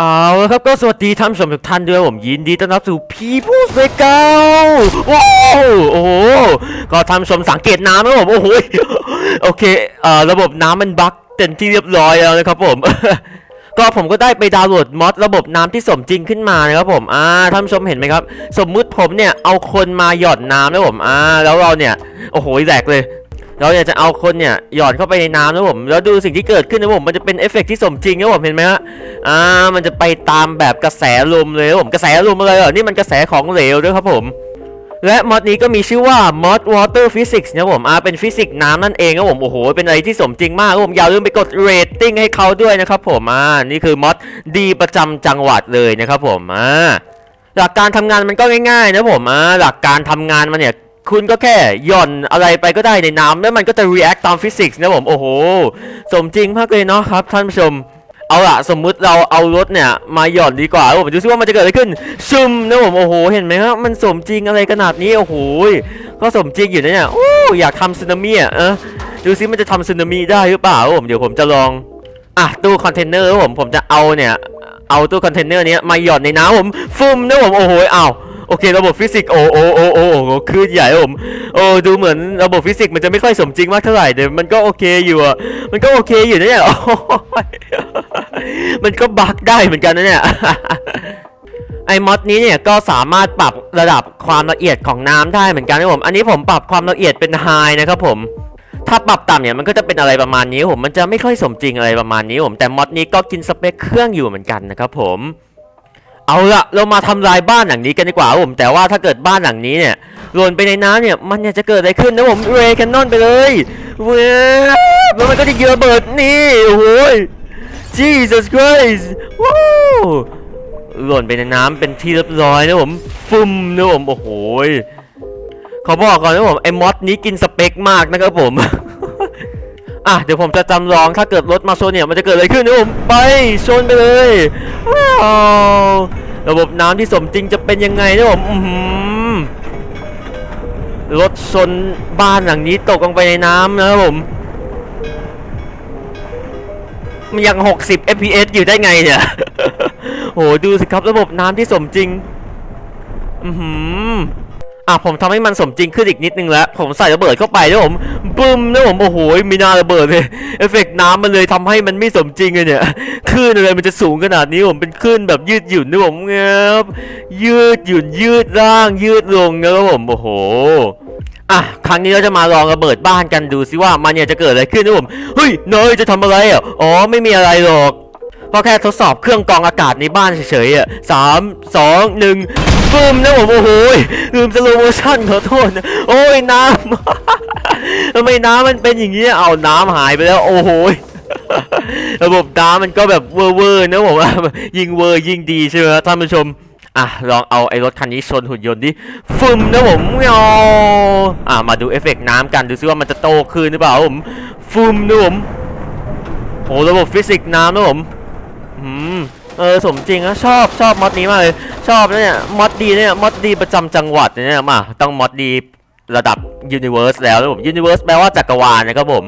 เอาละครับก็สวัสดีท่านผู้ชมทุกท่านด้วยผมยินดีต้อนรับสู่ People's p l a y g r o u n d ว้าวโอ้โหก็ท่านผู้ชมสังเกตน้ำนะผมโอ้โหโอเคเอ่อระบบน้ำมันบั๊กเต็มที่เรียบร้อยแล้วนะครับผมก็ผมก็ได้ไปดาวน์โหลดมอดระบบน้ำที่สมจริงขึ้นมานะครับผมอ่าท่านผู้ชมเห็นไหมครับ สมมุติผมเนี่ยเอาคนมาหยอดน้ำนะผมอ่าแล้วเราเนี่ยโอ้โหแหลกเลย เราอยากจะเอาคนเนี่ยหยอดเข้าไปในน้ำนะผมแล้วดูสิ่งที่เกิดขึ้นนะผมมันจะเป็นเอฟเฟกต์ที่สมจริงนะผมเห็นไหมฮะอ่ามันจะไปตามแบบกระแสลมเลยนะผมกระแสลมอะไรเหรอนี่มันกระแสของเหลวด้วยครับผมและมอดนี้ก็มีชื่อว่า mod water physics นะผมอ่าเป็นฟิสิกส์น้ำนั่นเองครับผม โอ้โห เป็นอะไรที่สมจริงมากครับผม อย่าลืมไปกด rating ให้เขาด้วยนะครับผม อ่า นี่คือมอดดีประจำจังหวัดเลยนะครับผม อ่า หลักการทำงานมันก็ง่ายๆนะผม อ่า หลักการทำงานมันเนี่ย คุณก็แค่หย่อนอะไรไปก็ได้ในน้ำแล้วมันก็จะ react ตามฟิสิกส์นะผม โอ้โห สมจริงมากเลยเนาะครับ ท่านผู้ชม เอาละสมมุติเราเอารถเนี่ยมาหย่อนดีกว่าผมดูซิว่ามันจะเกิดอะไรขึ้นซึมนะผมโอ้โห เห็นไหมครับมันสมจริงอะไรขนาดนี้โอ้โหก็สมจริงอยู่นะเนี่ยโอ้อยากทำสึนามิอะเออดูซิมันจะทำสึนามิได้หรือเปล่าผมเดี๋ยวผมจะลองอะตู้คอนเทนเนอร์ผมผมจะเอาเนี่ยเอาตู้คอนเทนเนอร์นี้มาหย่อนในน้ำผมฟุ่มนะผมโอ้โหอ้าว โอเค ระบบฟิสิกส์โอโอโอโอโอคลื่นใหญ่ผมโอ้ดูเหมือนระบบฟิสิกส์มันจะไม่ค่อยสมจริงมากเท่าไหร่แต่มันก็โอเคอยู่อะมันก็โอเคอยู่นะเนี่ยมันก็บักได้เหมือนกันนะเนี่ยไอ้มอดนี้เนี่ยก็สามารถปรับระดับความละเอียดของน้ำได้เหมือนกันนะผม อันนี้ผมปรับความละเอียดเป็นไฮนะครับผม ถ้าปรับต่ำเนี่ยมันก็จะเป็นอะไรประมาณนี้ผม มันจะไม่ค่อยสมจริงอะไรประมาณนี้ผม แต่มอดนี้ก็กินสเปคเครื่องอยู่เหมือนกันนะครับผม เอาละเรามาทำลายบ้านหลังนี้กันดีกว่าผมแต่ว่าถ้าเกิดบ้านหลังนี้เนี่ยหล่นไปในน้ำเนี่ยมันเนี่ยจะเกิดอะไรขึ้นนะผมเรย์แคนนอนไปเลยเว้ยแล้วมันก็จะเยอะเบิดนี่โอ้โห Jesus Christ ว้าวหล่นไปในน้ำเป็นที่เรียบร้อยนะผมฟุ่มนะผมโอ้โหเขาบอกก่อนนะผมไอ้มอสนี้กินสเปคมากนะครับผมอะเดี๋ยวผมจะจำลองถ้าเกิดรถมาชนเนี่ยมันจะเกิดอะไรขึ้นนะผมไปชนไปเลยว้าว ระบบน้ำที่สมจริงจะเป็นยังไงนะผมรถชนบ้านหลังนี้ตกลงไปในน้ำนะครับผมมันยัง 60 fps อยู่ได้ไงเนี่ย โห ดูสิครับระบบน้ำที่สมจริง อือหือ อะผมทำให้มันสมจริงขึ้นอีกนิดนึงแล้ว ผมใส่ระเบิดเข้าไปแล้วผมบึ้มแล้วผมโอ้โหมีนาระเบิดเลยเอฟเฟกต์น้ำมันเลยทำให้มันไม่สมจริงเลยเนี่ยคลื่นอะไรมันจะสูงขนาดนี้ผมเป็นคลื่นแบบยืดหยุ่นนะผมเงียบยืดหยุ่นยืดร่าง ยืดลงนะครับผมโอ้โหอะครั้งนี้เราจะมาลองระเบิดบ้านกันดูซิว่ามันเนี่ยจะเกิดอะไรขึ้นนะผมเฮ้ยเนยจะทำอะไรอะอ๋อไม่มีอะไรหรอก ก็แค่ทดสอบเครื่องกรองอากาศในบ้านเฉยๆอะสามสองหนึ่งบึ้มนะผมโอ้โหลืมสโลโมชั่นขอโทษนะโอ้ยน้ำทำไมน้ำมันเป็นอย่างนี้เอาน้ำหายไปแล้วโอ้โหระบบน้ำมันก็แบบเวอร์เวอร์นะผมว่ายิงเวอร์ยิงดีใช่ไหมครับท่านผู้ชมอะลองเอาไอ้รถคันนี้ชนหุ่นยนต์ดิฟึมนะผมเงาอะมาดูเอฟเฟกต์น้ำกันดูซิว่ามันจะโตขึ้นหรือเปล่าผมฟึมนะผมโอ้ระบบฟิสิกส์น้ำนะผม อืมเออสมจริงนะชอบชอบมอดนี้มากเลย ชอบนะเนี่ยมอดดีเนี่ยมอดดีประจำจังหวัดเนี่ยมาต้องมอดดีระดับยูนิเวอร์สแล้วผมยูนิเวอร์สแปลว่าจักรวาลนะครับผม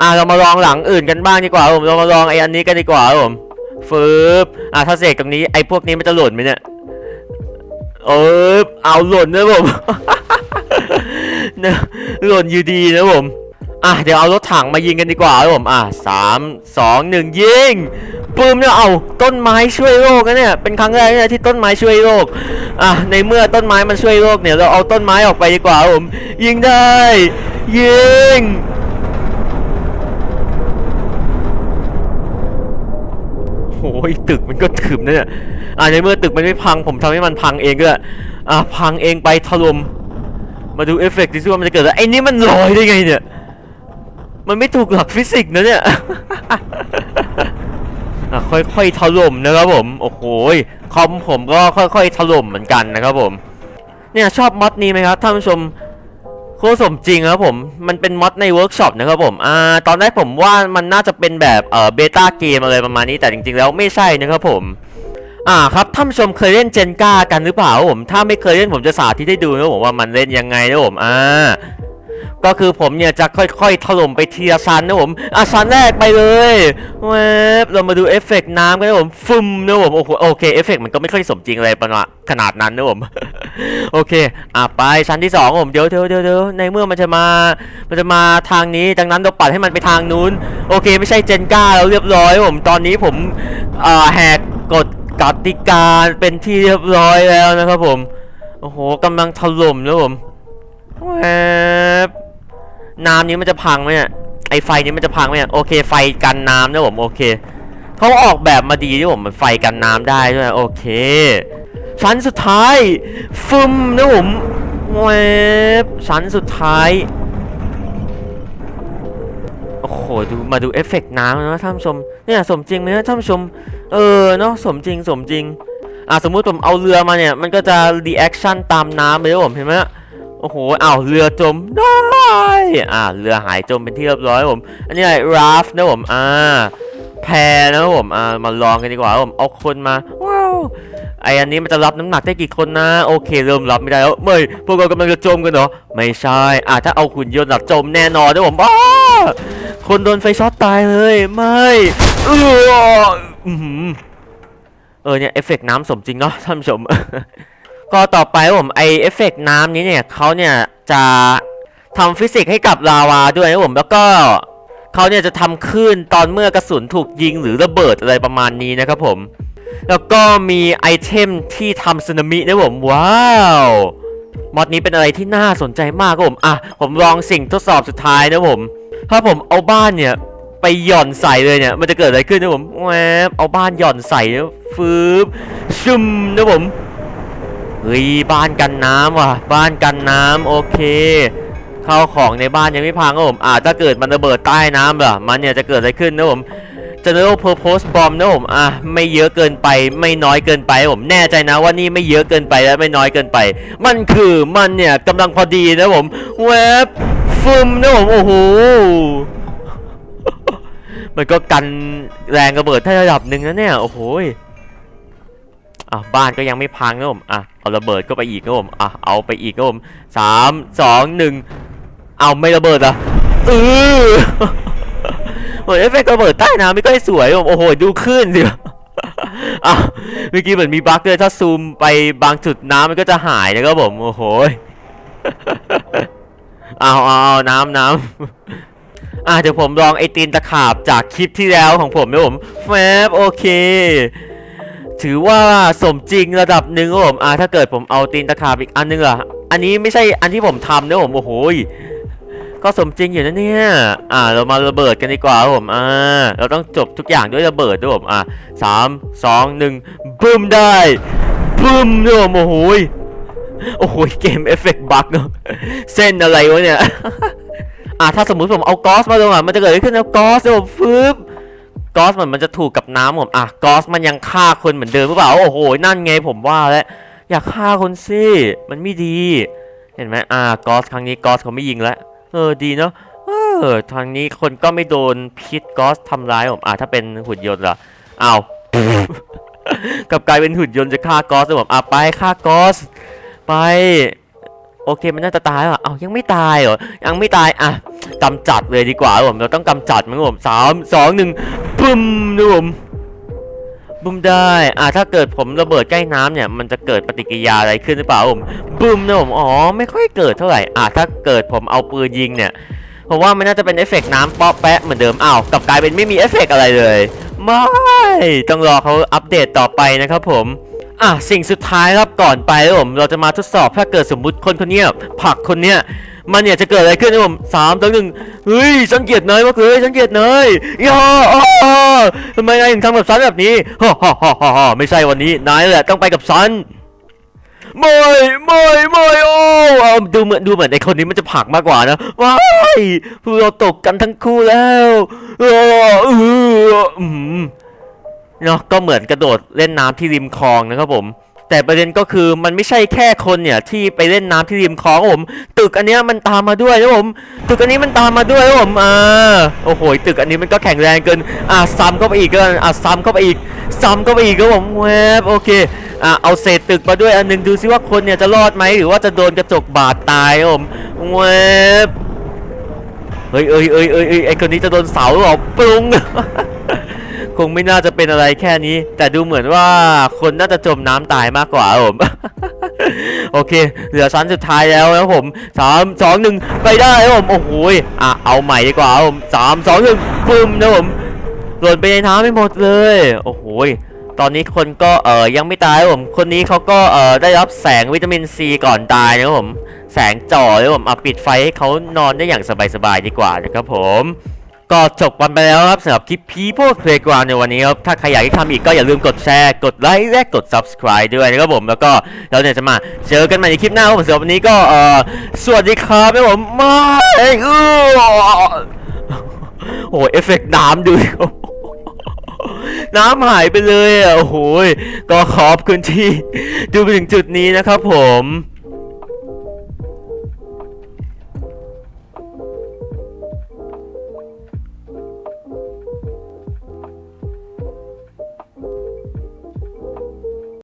อะเรามาลองหลังอื่นกันบ้างดีกว่าครับผมเรามาลองไอ้อันนี้กันดีกว่าครับผมฟืบอะถ้าเสกตรงนี้ไอ้พวกนี้มันจะหล่นไหมเนี่ยเออเอาหล่นนะผมหล่นอยู่ดีนะผม อะเดี๋ยวเอารถถังมายิงกันดีกว่าครับผมอะสามสองหนึ่งยิงปืมเนี่ยเอาต้นไม้ช่วยโลกนะเนี่ยเป็นครั้งแรกเนี่ยที่ต้นไม้ช่วยโลกอะในเมื่อต้นไม้มันช่วยโลกเนี่ยเราเอาต้นไม้ออกไปดีกว่าครับผมยิงได้ ยิงโอ้ยตึกมันก็ถึมนะเนี่ยอะในเมื่อตึกมันไม่พังผมทำให้มันพังเองก็ได้อะพังเองไปถล่มมาดูเอฟเฟกต์ดิซิว่ามันจะเกิดอะไรไอ้นี่มันลอยได้ไงเนี่ย มันไม่ถูกหลักฟิสิกส์นะเนี่ยอะค่อยๆถล่มนะครับผม โอ้โหยคอมผมก็ค่อยๆถล่มเหมือนกันนะครับผม เนี่ยชอบมอดนี้ไหมครับท่านผู้ชมโคตรสมจริงครับผม มันเป็นมอดในเวิร์กช็อปนะครับผม อ่า ตอนแรกผมว่ามันน่าจะเป็นแบบเอ่อเบต้าเกมอะไรประมาณนี้ แต่จริงๆแล้วไม่ใช่นะครับผม อ่าครับ ท่านผู้ชมเคยเล่นเจนก้ากันหรือเปล่าครับผม ถ้าไม่เคยเล่นผมจะสาธิตให้ดูนะผมว่ามันเล่นยังไงนะผม อ่า ก็คือผมเนี่ยจะค่อยๆ ถล่มไปทีละชั้นนะผมอะชั้นแรกไปเลยแวบเรามาดูเอฟเฟกต์น้ำกันนะผมฟึมนะผมโอ้โหโอเคเอฟเฟกต์มันก็ไม่ค่อยสมจริงอะไรประมาณขนาดนั้นนะผมโอเคอะไปชั้นที่สองผมเดี๋ยวเดี๋ยวเดี๋ยวเดียวในเมื่อมันจะมามันจะมาทางนี้ดังนั้นเราปัดให้มันไปทางนู้น โอเค ไม่ใช่เจนก้าแล้วเรียบร้อยผมตอนนี้ผมอ่อแหกกฎกติกาเป็นที่เรียบร้อยแล้วนะครับผมโอ้โหกำลังถล่มนะผม แวบน้ำนี้มันจะพังไหมเนี่ยไอไฟนี้มันจะพังไหมเนี่ยโอเค ไฟกันน้ำนะผมโอเคเขาออกแบบมาดีที่ผมมันไฟกันน้ำได้ด้วยโอเค ชั้นสุดท้ายฟึมนะผมแวบชั้นสุดท้ายโอ้โหดูมาดูเอฟเฟกต์น้ำนะท่านชมเนี่ยสมจริงไหมนะท่านชมเออเนาะสมจริงสมจริงอะสมมุติผมเอาเรือมาเนี่ย มันก็จะรีแอคชั่นตามน้ำเลยนะผมเห็นไหม โอ้โหอ้าวเรือจมได้อ่าเรือหายจมเป็นที่เรียบร้อยผม อันนี้อะไรราฟนะผมอ่าแพนะผมอ่ามาลองกันดีกว่าผมเอาคนมาว้าวไออันนี้มันจะรับน้ำหนักได้กี่คนนะโอเคเริ่มรับไม่ได้แล้วไม่พวกเรากำลังจะจมกันเหรอไม่ใช่อ่าถ้าเอาหุ่นยนต์แบบจมแน่นอนนะผมอ้าคนโดนไฟช็อตตายเลยไม่เอออื้อหือเออเนี่ยเอฟเฟกต์น้ำสมจริงเนาะท่านผู้ชม ก็ต่อไปผมไอเอฟเฟกต์น้ำนี้เนี่ยเขาเนี่ยจะทำฟิสิกส์ให้กับลาวาด้วยนะผมแล้วก็เขาเนี่ยจะทำคลื่นตอนเมื่อกระสุนถูกยิงหรือระเบิดอะไรประมาณนี้นะครับผม แล้วก็มีไอเทมที่ทำสึนามินะผมว้าวมอดนี้เป็นอะไรที่น่าสนใจมากครับผมอะผมลองสิ่งทดสอบสุดท้ายนะผม ถ้าผมเอาบ้านเนี่ยไปหย่อนใส่เลยเนี่ย มันจะเกิดอะไรขึ้นนะผมแวบเอาบ้านหย่อนใส่นะฟืบชุมนะผม เฮ้ยบ้านกันน้ำว่ะ บ้านกันน้ำโอเคข้าวของในบ้านยังไม่พังนะผมอาถ้าเกิดมันระเบิดใต้น้ำล่ะมันเนี่ยจะเกิดอะไรขึ้นนะผม General Purpose Bomb นะผมอะไม่เยอะเกินไปไม่น้อยเกินไปผมแน่ใจนะว่านี่ไม่เยอะเกินไปและไม่น้อยเกินไป มันคือมันเนี่ยกำลังพอดีนะผมแวบฟึมนะผมโอ้โหมันก็กันแรงระเบิดได้ระดับหนึ่งนะเนี่ยโอ้โหย อะบ้านก็ยังไม่พังนะผมอะเอาระเบิดก็ไปอีกนะผมอะเอาไปอีกนะผมสามสองหนึ่งเอาไม่ระเบิดอะเออโอ้ยเอฟเฟกต์ระเบิดใต้น้ำไม่ก็ให้สวยผมโอ้โหดูขึ้นสิอะเมื่อกี้เหมือนมีบั๊กเลยถ้าซูมไปบางจุดน้ำมันก็จะหายนะครับผมโอ้โหยเอาเอาเอาน้ำน้ำอะเดี๋ยวผมลองไอตีนตะขาบจากคลิปที่แล้วของผมนะผมแฟบโอเค ถือว่าสมจริงระดับหนึ่งครับผมอะถ้าเกิดผมเอาตีนตะขาบอีกอันนึงล่ะ อันนี้ไม่ใช่อันที่ผมทำนะผมโอ้โหก็สมจริงอยู่นะเนี่ย อะเรามาระเบิดกันดีกว่าผม อ่า เราต้องจบทุกอย่างด้วยระเบิดด้วยผม อะสามสองหนึ่งบึ้มได้บึ้มนะผมโอ้โหโอ้โหเกมเอฟเฟกต์บั๊กเนอะเส้นอะไรวะเนี่ย อะถ้าสมมุติผมเอากอสมาลงอะมันจะเกิดอะไรขึ้นนะกอสผมฟึบ กอสเหมันมันจะถูกกับน้ำผมอะกอสมันยังฆ่าคนเหมือนเดิมหรือเปล่าโอ้โหนั่นไงผมว่าแล้วอยากฆ่าคนสิมันไม่ดี เห็นไหมอ่ากอสครั้งนี้กอสเขาไม่ยิงแล้วเออดีเนาะเออทางนี้คนก็ไม่โดนพิษกอสทำร้ายผมอะถ้าเป็นหุ่นยนต์ล่ะอ้าวกับกลายเป็นหุ่นยนต์จะฆ่ากอสผมอะไปฆ่ากอสไป โอเคมันน่าจะตายว่ะเอายังไม่ตายเหรอ ยังไม่ตายอะกำจัดเลยดีกว่าผม เราต้องกำจัดมันผมสามสองหนึ่งบึ้มนะผมบึ้มได้อะถ้าเกิดผมระเบิดใกล้น้ำเนี่ย มันจะเกิดปฏิกิริยาอะไรขึ้นหรือเปล่าผมบึ้มนะผม อ๋อ ไม่ค่อยเกิดเท่าไหร่อะถ้าเกิดผมเอาปืนยิงเนี่ย ผมว่ามันน่าจะเป็นเอฟเฟกต์น้ำเปาะแปะเหมือนเดิม อ้าว กลับกลายเป็นไม่มีเอฟเฟกต์อะไรเลย ไม่ ต้องรอเขาอัปเดตต่อไปนะครับผม อะสิ่งสุดท้ายครับก่อนไปครับผมเราจะมาทดสอบถ้าเกิดสมมุติคนคนนี้ผักคนเนี้ยมันเนี่ยจะเกิดอะไรขึ้นนะผมสามต่อหนึ่งเฮ้ยฉันเกลียดเนยมากเลยฉันเกลียดเนยย่าอ้อทำไมนายถึงทำกับฉันแบบนี้ฮ่าฮ่าฮ่าฮ่าไม่ใช่วันนี้นายแหละต้องไปกับฉันไม่ไม่ไม่โอ้ดูเหมือนดูเหมือนไอคนนี้มันจะผักมากกว่านะว้ายพวเราตกกันทั้งคู่แล้วเออ เนาะก็เหมือนกระโดดเล่นน้ำที่ริมคลองนะครับผม แต่ประเด็นก็คือมันไม่ใช่แค่คนเนี่ยที่ไปเล่นน้ำที่ริมคลองผม ตึกอันนี้มันตามมาด้วยนะผมตึกอันนี้มันตามมาด้วยนะผมอ่าโอ้โหตึกอันนี้มันก็แข็งแรงเกินอ่าซ้ำเข้าไปอีกก็อ่าซ้ำเข้าไปอีก ซ้ำเข้าไปอีกครับผมแวบโอเคอ่าเอาเศษตึกมาด้วยอันหนึงดูซิว่าคนเนี่ยจะรอดไหมหรือว่าจะโดนกระจกบาดตายผมแวบเฮ้ยเอ้ยเอ้ยเอ้ยเอ้ยไอคนนี้จะโดนเสาหรอปรุง คงไม่น่าจะเป็นอะไรแค่นี้ แต่ดูเหมือนว่าคนน่าจะจมน้ำตายมากกว่าผมโอเค เหลือชั้นสุดท้ายแล้วนะครับผมสามสองหนึ่งไปได้ครับผม โอ้โหอะเอาใหม่ดีกว่าผมสามสองหนึ่งปึ้มนะผมหล่นไปในน้ำไม่หมดเลย โอ้โหตอนนี้คนก็เออยังไม่ตายผมคนนี้เขาก็เออได้รับแสงวิตามินซีก่อนตายนะครับผม แสงจ่อเลยผมเอาปิดไฟให้เขานอนได้อย่างสบายๆดีกว่านะครับผม ก็จบกันไปแล้วครับสำหรับคลิป People Playground ในวันนี้ครับ ถ้าใครอยากให้ทำอีกก็อย่าลืมกดแชร์ กดไลค์และกด Subscribe ด้วยนะครับผม แล้วก็เราเนี่ยจะมาเจอกันใหม่ในคลิปหน้าครับผมสำหรับวันนี้ก็เอ่อสวัสดีครับนะผมมาเอ้ยอื้อโอ้โหเอฟเฟกต์น้ำดูน้ำหายไปเลยอะโอ้โหยก็ขอบคุณที่ดูไปถึงจุดนี้นะครับผม